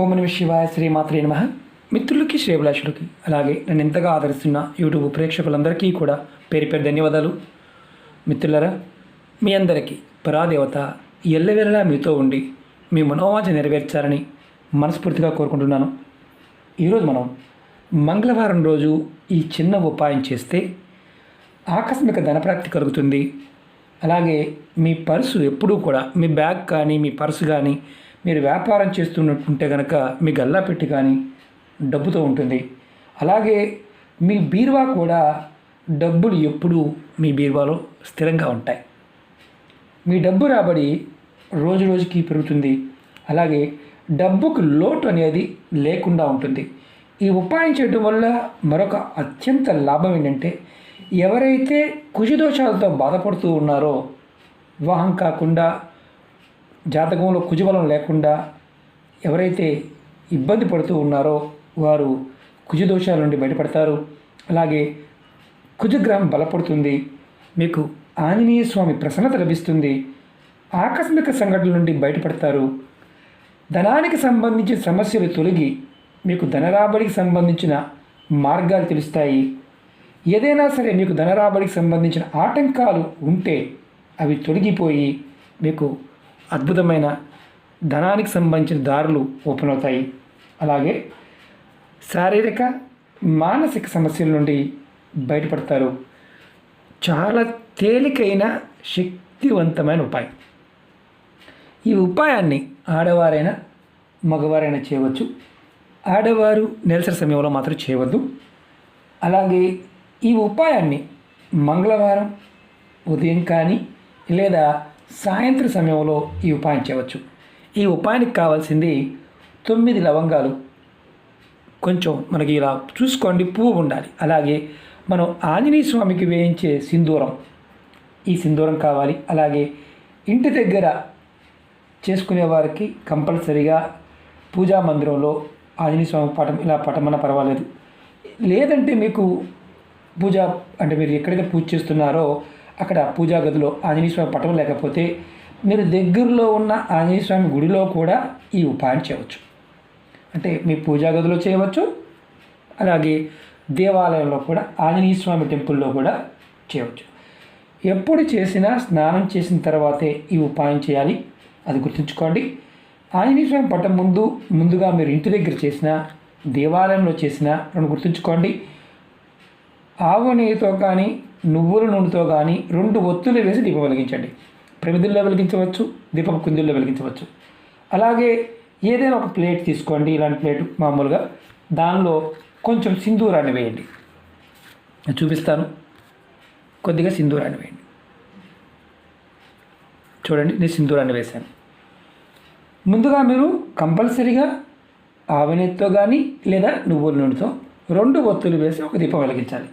ఓం నమ శివాయ శ్రీమాత్రే నమ. మిత్రులకి శ్రేభిలాషులకి అలాగే నన్ను ఎంతగా ఆదరిస్తున్న యూట్యూబ్ ప్రేక్షకులందరికీ కూడా పేరు పేరు ధన్యవాదాలు. మిత్రులరా మీ అందరికీ పరాదేవత ఎల్లవేళలా మీతో ఉండి మీ మనోవాంఛ నెరవేర్చాలని మనస్ఫూర్తిగా కోరుకుంటున్నాను. ఈరోజు మనం మంగళవారం రోజు ఈ చిన్న ఉపాయం చేస్తే ఆకస్మిక ధనప్రాప్తి కలుగుతుంది. అలాగే మీ పర్సు ఎప్పుడూ కూడా మీ బ్యాగ్ కానీ మీ పర్సు కానీ మీరు వ్యాపారం చేస్తున్నట్టుంటే కనుక మీ గల్లా పెట్టి కానీ డబ్బుతో ఉంటుంది. అలాగే మీ బీరువా కూడా డబ్బులు ఎప్పుడూ మీ బీరువాలో స్థిరంగా ఉంటాయి. మీ డబ్బు రాబడి రోజు రోజుకి పెరుగుతుంది. అలాగే డబ్బుకు లోటు అనేది లేకుండా ఉంటుంది. ఈ ఉపాయం చేయడం వల్ల మరొక అత్యంత లాభం ఏంటంటే ఎవరైతే కుజదోషాలతో బాధపడుతూ ఉన్నారో వివాహం కాకుండా జాతకంలో కుజబలం లేకుండా ఎవరైతే ఇబ్బంది పడుతూ ఉన్నారో వారు కుజదోషాల నుండి బయటపడతారు. అలాగే కుజగ్రహం బలపడుతుంది. మీకు ఆంజనేయ స్వామి ప్రసన్నత లభిస్తుంది. ఆకస్మిక సంఘటనల నుండి బయటపడతారు. ధనానికి సంబంధించిన సమస్యలు తొలగి మీకు ధనరాబడికి సంబంధించిన మార్గాలు తెలుస్తాయి. ఏదైనా సరే మీకు ధనరాబడికి సంబంధించిన ఆటంకాలు ఉంటే అవి తొలగిపోయి మీకు అద్భుతమైన ధనానికి సంబంధించిన దారులు ఓపెన్ అవుతాయి. అలాగే శారీరక మానసిక సమస్యల నుండి బయటపడతారు. చాలా తేలికైన శక్తివంతమైన ఉపాయం. ఈ ఉపాయాన్ని ఆడవారైనా మగవారైనా చేయవచ్చు. ఆడవారు నెలసరి సమయంలో మాత్రం చేయవద్దు. అలాగే ఈ ఉపాయాన్ని మంగళవారం ఉదయం కానీ లేదా సాయంత్రం సమయంలో ఈ ఉపాయం చేయవచ్చు. ఈ ఉపాయానికి కావాల్సింది తొమ్మిది లవంగాలు. కొంచెం మనకి ఇలా చూసుకోండి పువ్వు ఉండాలి. అలాగే మనం ఆంజనేయ స్వామికి వేయించే సింధూరం. ఈ సింధూరం కావాలి. అలాగే ఇంటి దగ్గర చేసుకునే వారికి కంపల్సరిగా పూజా మందిరంలో ఆంజనేయ స్వామి పటం ఇలా పటమన్న పర్వాలేదు. లేదంటే మీకు పూజ అంటే మీరు ఎక్కడైతే పూజ చేస్తున్నారో అక్కడ పూజా గదిలో ఆంజనేయ స్వామి పటం లేకపోతే మీరు దగ్గరలో ఉన్న ఆంజనేయ స్వామి గుడిలో కూడా ఈ ఉపాయం చేయవచ్చు. అంటే మీ పూజా గదిలో చేయవచ్చు. అలాగే దేవాలయంలో కూడా ఆంజనేయ స్వామి టెంపుల్లో కూడా చేయవచ్చు. ఎప్పుడు చేసినా స్నానం చేసిన తర్వాతే ఈ ఉపాయం చేయాలి. అది గుర్తుంచుకోండి. ఆంజనేయ స్వామి పట్టం ముందు ముందుగా మీరు ఇంటి దగ్గర చేసిన దేవాలయంలో చేసిన రెండు గుర్తుంచుకోండి. ఆవు నెయ్యితో కానీ నువ్వుల నూనెతో కానీ రెండు ఒత్తులు వేసి దీపం వెలిగించండి. ప్రమిదుల్లో వెలిగించవచ్చు దీపం కుందుల్లో వెలిగించవచ్చు. అలాగే ఏదైనా ఒక ప్లేట్ తీసుకోండి. ఇలాంటి ప్లేట్ మామూలుగా దానిలో కొంచెం సింధూరాన్ని వేయండి. నేను చూపిస్తాను. కొద్దిగా సింధూరాన్ని వేయండి. చూడండి నేను సింధూరాన్ని వేశాను. ముందుగా మీరు కంపల్సరీగా ఆవనెత్తో కానీ లేదా నువ్వుల నూనెతో రెండు ఒత్తులు వేసి ఒక దీపం వెలిగించాలి.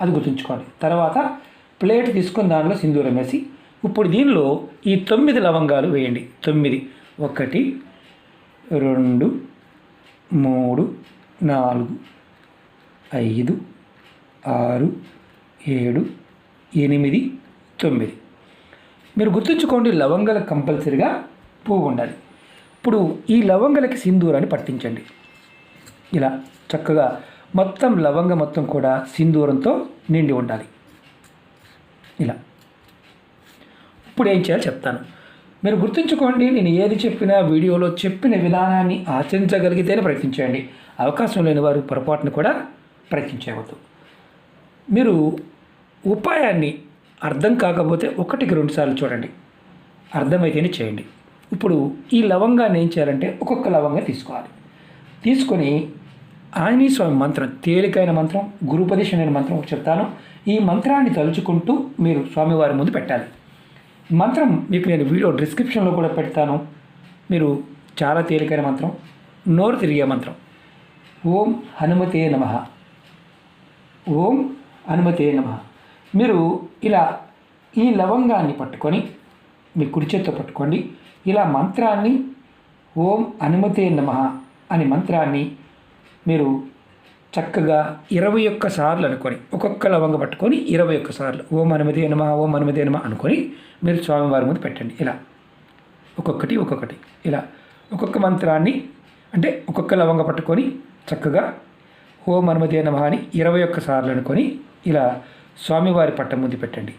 అది గుర్తుంచుకోండి. తర్వాత ప్లేట్ తీసుకుని దానిలో సింధూరం వేసి ఇప్పుడు దీనిలో ఈ తొమ్మిది లవంగాలు వేయండి. తొమ్మిది ఒకటి రెండు మూడు నాలుగు ఐదు ఆరు ఏడు ఎనిమిది తొమ్మిది. మీరు గుర్తుంచుకోండి లవంగాలకు కంపల్సరిగా పువ్వు ఉండాలి. ఇప్పుడు ఈ లవంగలకి సింధూరాన్ని పట్టించండి. ఇలా చక్కగా మొత్తం లవంగ మొత్తం కూడా సింధూరంతో నిండి ఉండాలి. ఇలా. ఇప్పుడు ఏం చేయాలో చెప్తాను. మీరు గుర్తుంచుకోండి నేను ఏది చెప్పినా వీడియోలో చెప్పిన విధానాన్ని ఆచరించగలిగితేనే ప్రయత్నించండి అవకాశం లేని వారు పొరపాటును కూడా ప్రయత్నించవద్దు. మీరు ఉపాయాన్ని అర్థం కాకపోతే ఒకటికి రెండు సార్లు చూడండి. అర్థమైతేనే చేయండి. ఇప్పుడు ఈ లవంగాన్ని ఏం చేయాలంటే ఒక్కొక్క లవంగా తీసుకోవాలి. తీసుకొని ఆంజనేయ స్వామి మంత్రం తేలికైన మంత్రం గురుపదేశం అనే మంత్రం ఒకటి చెప్తాను. ఈ మంత్రాన్ని తలుచుకుంటూ మీరు స్వామివారి ముందు పెట్టాలి. మంత్రం మీకు నేను వీడియో డిస్క్రిప్షన్లో కూడా పెడతాను. మీరు చాలా తేలికైన మంత్రం నోరు తిరిగే మంత్రం. ఓం హనుమతే నమ. ఓం హనుమతే నమ. మీరు ఇలా ఈ లవంగాన్ని పట్టుకొని మీ కుడి చేత్తో పట్టుకోండి. ఇలా మంత్రాన్ని ఓం హనుమతే నమ అనే మంత్రాన్ని మీరు చక్కగా ఇరవై ఒక్క సార్లు అనుకొని ఒక్కొక్క లవంగ పట్టుకొని ఇరవై ఒక్క సార్లు ఓం హనుమతే నమ ఓం హనుమతే నమ అనుకొని మీరు స్వామివారి ముందు పెట్టండి. ఇలా. ఒక్కొక్కటి ఒక్కొక్కటి. ఇలా. ఒక్కొక్క మంత్రాన్ని అంటే ఒక్కొక్క లవంగ పట్టుకొని చక్కగా ఓం అనుమతి నమ అని ఇరవై ఒక్క సార్లు అనుకొని ఇలా స్వామివారి పట్టం ముందు పెట్టండి.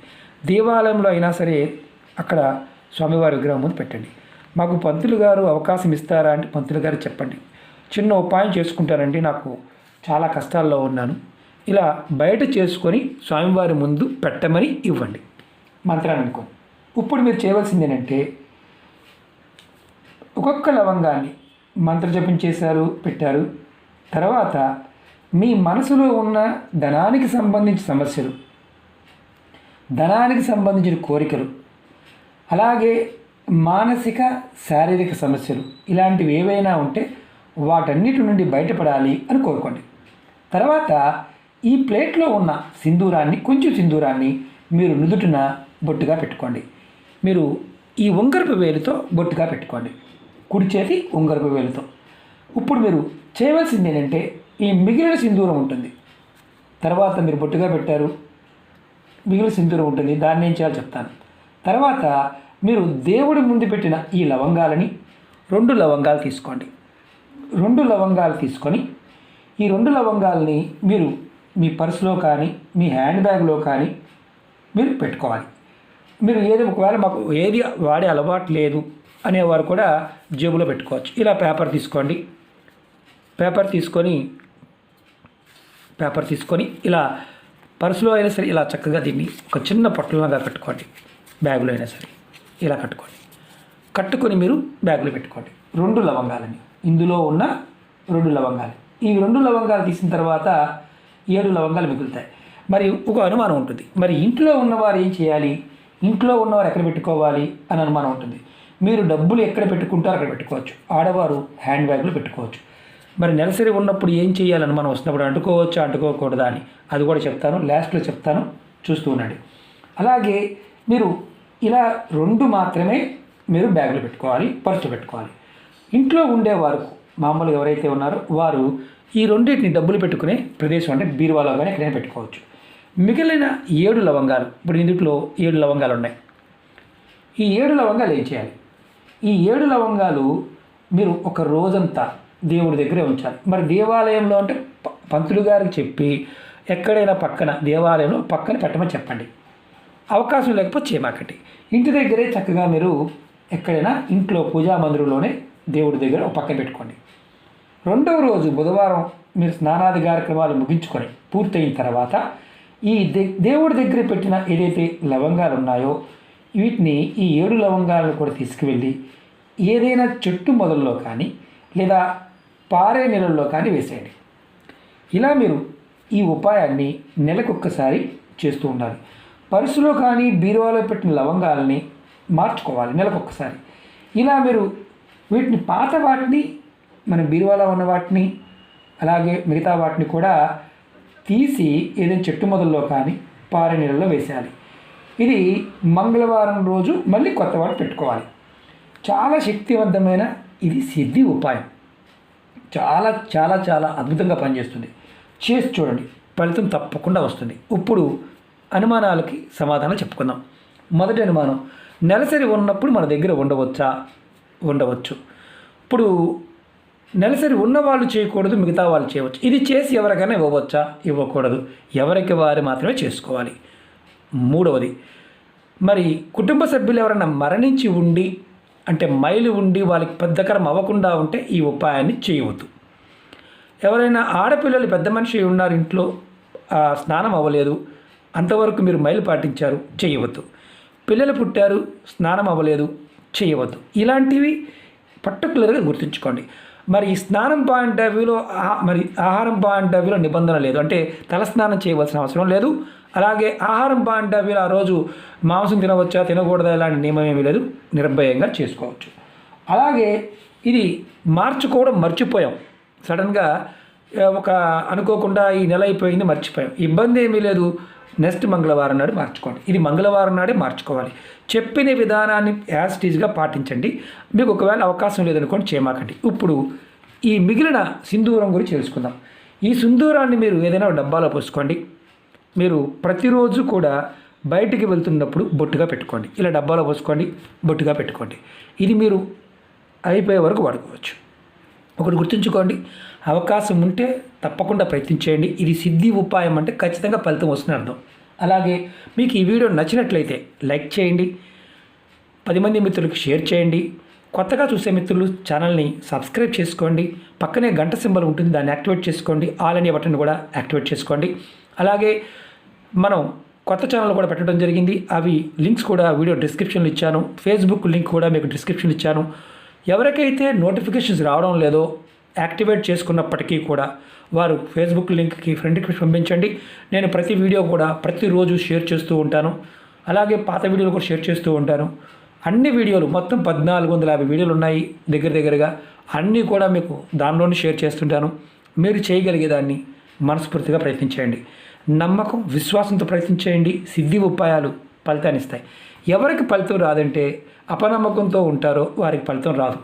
దేవాలయంలో అయినా సరే అక్కడ స్వామివారి విగ్రహం ముందు పెట్టండి. మాకు పంతులు గారు అవకాశం ఇస్తారా అంటే పంతులు గారు చెప్పండి. చిన్న ఉపాయం చేసుకుంటానండి నాకు. చాలా కష్టాల్లో ఉన్నాను. ఇలా బయట చేసుకొని స్వామివారి ముందు పెట్టమని ఇవ్వండి. మంత్రాన్ని అనుకోండి. ఇప్పుడు మీరు చేయవలసింది ఏంటంటే ఒక్కొక్క లవంగాన్ని మంత్రజపం చేశారు పెట్టారు. తర్వాత మీ మనసులో ఉన్న ధనానికి సంబంధించిన సమస్యలు ధనానికి సంబంధించిన కోరికలు అలాగే మానసిక శారీరక సమస్యలు ఇలాంటివి ఏవైనా ఉంటే వాటన్నిటి నుండి బయటపడాలి అని కోరుకోండి. తర్వాత ఈ ప్లేట్లో ఉన్న సింధూరాన్ని కొంచెం సింధూరాన్ని మీరు నుదుటిన బొట్టుగా పెట్టుకోండి. మీరు ఈ ఉంగరపు వేలుతో బొట్టుగా పెట్టుకోండి. కుడి చేతి ఉంగరపు వేలుతో. ఇప్పుడు మీరు చేయవలసింది ఏంటంటే ఈ మిగిలిన సింధూరం ఉంటుంది. తర్వాత మీరు బొట్టుగా పెట్టారు. మిగిలిన సింధూరం ఉంటుంది. దాన్ని ఏం చేయాలో చెప్తాను. తర్వాత మీరు దేవుడి ముందు పెట్టిన ఈ లవంగాలని రెండు లవంగాలు తీసుకోండి. రెండు లవంగాలు తీసుకొని ఈ రెండు లవంగాల్ని మీరు మీ పర్సులో కానీ మీ హ్యాండ్ బ్యాగ్లో కానీ మీరు పెట్టుకోవాలి. మీరు ఏది ఒకవేళ మాకు ఏది వాడే అలవాటు లేదు అనేవారు కూడా జేబులో పెట్టుకోవచ్చు. ఇలా పేపర్ తీసుకోండి. పేపర్ తీసుకొని పేపర్ తీసుకొని ఇలా పర్సులో అయినా సరే ఇలా చక్కగా దీన్ని ఒక చిన్న పొట్టలాగా కట్టుకోండి. బ్యాగులో అయినా సరే ఇలా కట్టుకోండి. కట్టుకొని మీరు బ్యాగులో పెట్టుకోండి. రెండు లవంగాలని. ఇందులో ఉన్న రెండు లవంగాలు. ఈ రెండు లవంగాలు తీసిన తర్వాత ఏడు లవంగాలు మిగులుతాయి. మరి ఒక అనుమానం ఉంటుంది. మరి ఇంట్లో ఉన్నవారు ఏం చేయాలి? ఇంట్లో ఉన్నవారు ఎక్కడ పెట్టుకోవాలి? అని అనుమానం ఉంటుంది. మీరు డబ్బులు ఎక్కడ పెట్టుకుంటారో అక్కడ పెట్టుకోవచ్చు. ఆడవారు హ్యాండ్ బ్యాగ్లో పెట్టుకోవచ్చు. మరి నెలసరి ఉన్నప్పుడు ఏం చేయాలని మనం వస్తున్నప్పుడు అంటుకోవచ్చా అంటుకోకూడదా అని? అది కూడా చెప్తాను. లాస్ట్లో చెప్తాను. చూస్తూ ఉండండి. అలాగే మీరు ఇలా రెండు మాత్రమే మీరు బ్యాగులు పెట్టుకోవాలి పర్సు పెట్టుకోవాలి. ఇంట్లో ఉండేవారు మామూలుగా ఎవరైతే ఉన్నారో వారు ఈ రెండింటిని డబ్బులు పెట్టుకునే ప్రదేశం అంటే బీరువాలో కానీ ఎక్కడైనా పెట్టుకోవచ్చు. మిగిలిన ఏడు లవంగాలు ఇప్పుడు ఇందులో ఏడు లవంగాలు ఉన్నాయి. ఈ ఏడు లవంగాలు ఏం చేయాలి? ఈ ఏడు లవంగాలు మీరు ఒక రోజంతా దేవుడి దగ్గరే ఉంచాలి. మరి దేవాలయంలో అంటే ప- పంతులు గారికి చెప్పి ఎక్కడైనా పక్కన దేవాలయంలో పక్కన పెట్టమని చెప్పండి. అవకాశం లేకపోతే చేయమాకండి. ఇంటి దగ్గరే చక్కగా మీరు ఎక్కడైనా ఇంట్లో పూజా మందిరంలోనే దేవుడి దగ్గర ఒక పక్కన పెట్టుకోండి. రెండవ రోజు బుధవారం మీరు స్నానాది కార్యక్రమాలు ముగించుకొని పూర్తయిన తర్వాత ఈ దే దేవుడి దగ్గర పెట్టిన ఏదైతే లవంగాలు ఉన్నాయో వీటిని ఈ ఏడు లవంగాలను కూడా తీసుకువెళ్ళి ఏదైనా చెట్టు మొదల్లో కానీ లేదా పారే నెలల్లో కానీ వేసేయండి. ఇలా మీరు ఈ ఉపాయాన్ని నెలకొక్కసారి చేస్తూ ఉండాలి. పర్సులో కానీ బీరువాలో పెట్టిన లవంగాలని మార్చుకోవాలి నెలకొక్కసారి. ఇలా మీరు వీటిని పాత వాటిని మన బీరువాలో ఉన్న వాటిని అలాగే మిగతా వాటిని కూడా తీసి ఏదైనా చెట్టు మొదల్లో కానీ పారే నీళ్ళలో వేసేయాలి. ఇది మంగళవారం రోజు మళ్ళీ కొత్త వాటి పెట్టుకోవాలి. చాలా శక్తివంతమైన ఇది సిద్ధి ఉపాయం. చాలా చాలా చాలా అద్భుతంగా పనిచేస్తుంది. చేసి చూడండి ఫలితం తప్పకుండా వస్తుంది. ఇప్పుడు అనుమానాలకి సమాధానం చెప్పుకుందాం. మొదటి అనుమానం నెలసరి ఉన్నప్పుడు మన దగ్గర ఉండవచ్చా? ఉండవచ్చు. ఇప్పుడు నెలసరి ఉన్న వాళ్ళు చేయకూడదు మిగతా వాళ్ళు చేయవచ్చు. ఇది చేసి ఎవరికైనా ఇవ్వవచ్చా? ఇవ్వకూడదు. ఎవరికి వారు మాత్రమే చేసుకోవాలి. మూడవది మరి కుటుంబ సభ్యులు ఎవరైనా మరణించి ఉండి అంటే మైలు ఉండి వాళ్ళకి పెద్దకరం అవ్వకుండా ఉంటే ఈ ఉపాయాన్ని చేయవద్దు. ఎవరైనా ఆడపిల్లలు పెద్ద మనిషి ఉన్నారు ఇంట్లో స్నానం అవ్వలేదు అంతవరకు మీరు మైలు పాటించారు చేయవద్దు. పిల్లలు పుట్టారు స్నానం అవ్వలేదు చేయవద్దు. ఇలాంటివి పర్టికులర్గా గుర్తుంచుకోండి. మరి ఈ స్నానం పాయింట్ ఆఫ్ వ్యూలో మరి ఆహారం పాయింట్ ఆఫ్ వ్యూలో నిబంధన లేదు. అంటే తలస్నానం చేయవలసిన అవసరం లేదు. అలాగే ఆహారం పాయింట్ ఆఫ్ వ్యూలో ఆ రోజు మాంసం తినవచ్చా తినకూడదా ఇలాంటి నియమం ఏమీ లేదు. నిర్భయంగా చేసుకోవచ్చు. అలాగే ఇది మార్చుకోవడం మర్చిపోయాం. సడన్గా ఒక అనుకోకుండా ఈ నెల అయిపోయింది మర్చిపోయాం. ఇబ్బంది ఏమీ లేదు. నెక్స్ట్ మంగళవారం నాడు మార్చుకోండి. ఇది మంగళవారం నాడే మార్చుకోవాలి. చెప్పిన విధానాన్ని యాజ్ టీజ్గా పాటించండి. మీకు ఒకవేళ అవకాశం లేదనుకోండి చేమాకండి ఇప్పుడు ఈ మిగిలిన సింధూరం గురించి తెలుసుకుందాం. ఈ సింధూరాన్ని మీరు ఏదైనా డబ్బాలో పోసుకోండి. మీరు ప్రతిరోజు కూడా బయటికి వెళ్తున్నప్పుడు బొట్టుగా పెట్టుకోండి. ఇలా డబ్బాలో పోసుకోండి బొట్టుగా పెట్టుకోండి. ఇది మీరు అయిపోయే వరకు వాడుకోవచ్చు. ఒకటి గుర్తుంచుకోండి. అవకాశం ఉంటే తప్పకుండా ప్రయత్నించేయండి. ఇది సిద్ధి ఉపాయం అంటే ఖచ్చితంగా ఫలితం వస్తుంది అర్థం. అలాగే మీకు ఈ వీడియో నచ్చినట్లయితే లైక్ చేయండి. పది మంది మిత్రులకు షేర్ చేయండి. కొత్తగా చూసే మిత్రులు ఛానల్ని సబ్స్క్రైబ్ చేసుకోండి. పక్కనే గంట సింబల్ ఉంటుంది. దాన్ని యాక్టివేట్ చేసుకోండి. ఆల్ అనే బటన్ కూడా యాక్టివేట్ చేసుకోండి. అలాగే మనం కొత్త ఛానల్ కూడా పెట్టడం జరిగింది. అవి లింక్స్ కూడా వీడియో డిస్క్రిప్షన్లో ఇచ్చాను. ఫేస్బుక్ లింక్ కూడా మీకు డిస్క్రిప్షన్లో ఇచ్చాను. ఎవరికైతే నోటిఫికేషన్స్ రావడం లేదో యాక్టివేట్ చేసుకున్నప్పటికీ కూడా వారు ఫేస్బుక్ లింక్కి ఫ్రెండ్కి పంపించండి. నేను ప్రతి వీడియో కూడా ప్రతిరోజు షేర్ చేస్తూ ఉంటాను. అలాగే పాత వీడియోలు కూడా షేర్ చేస్తూ ఉంటాను. అన్ని వీడియోలు మొత్తం పద్నాలుగు వందల యాభై వీడియోలు ఉన్నాయి దగ్గర దగ్గరగా. అన్నీ కూడా మీకు దానిలోనే షేర్ చేస్తుంటాను. మీరు చేయగలిగేదాన్ని మనస్ఫూర్తిగా ప్రయత్నించేయండి. నమ్మకం విశ్వాసంతో ప్రయత్నించేయండి. సిద్ధి ఉపాయాలు ఫలితాన్ని ఇస్తాయి. ఎవరికి ఫలితం రాదంటే అపనమ్మకంతో ఉంటారో వారికి ఫలితం రాదు.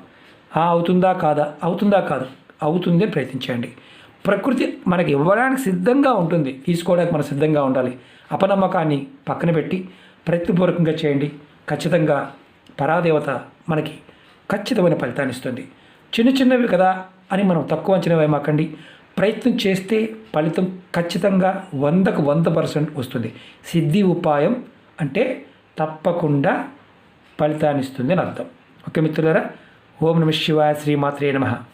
ఆ అవుతుందా కాదా? అవుతుందా కాదు. అవుతుంది ప్రయత్నించండి. ప్రకృతి మనకి ఇవ్వడానికి సిద్ధంగా ఉంటుంది. తీసుకోవడానికి మనం సిద్ధంగా ఉండాలి. అపనమ్మకాన్ని పక్కన పెట్టి ప్రయత్నపూర్వకంగా చేయండి. ఖచ్చితంగా పరాదేవత మనకి ఖచ్చితమైన ఫలితాన్ని ఇస్తుంది. చిన్న చిన్నవి కదా అని మనం తక్కువ అంచనా వేయమాకండి. ప్రయత్నం చేస్తే ఫలితం ఖచ్చితంగా వందకు వంద పర్సెంట్ వస్తుంది. సిద్ధి ఉపాయం అంటే తప్పకుండా ఫలితాన్ని ఇస్తుంది అని అర్థం. ఓకే మిత్రులారా? ఓం నమ శివాయ శ్రీమాత్రే నమః.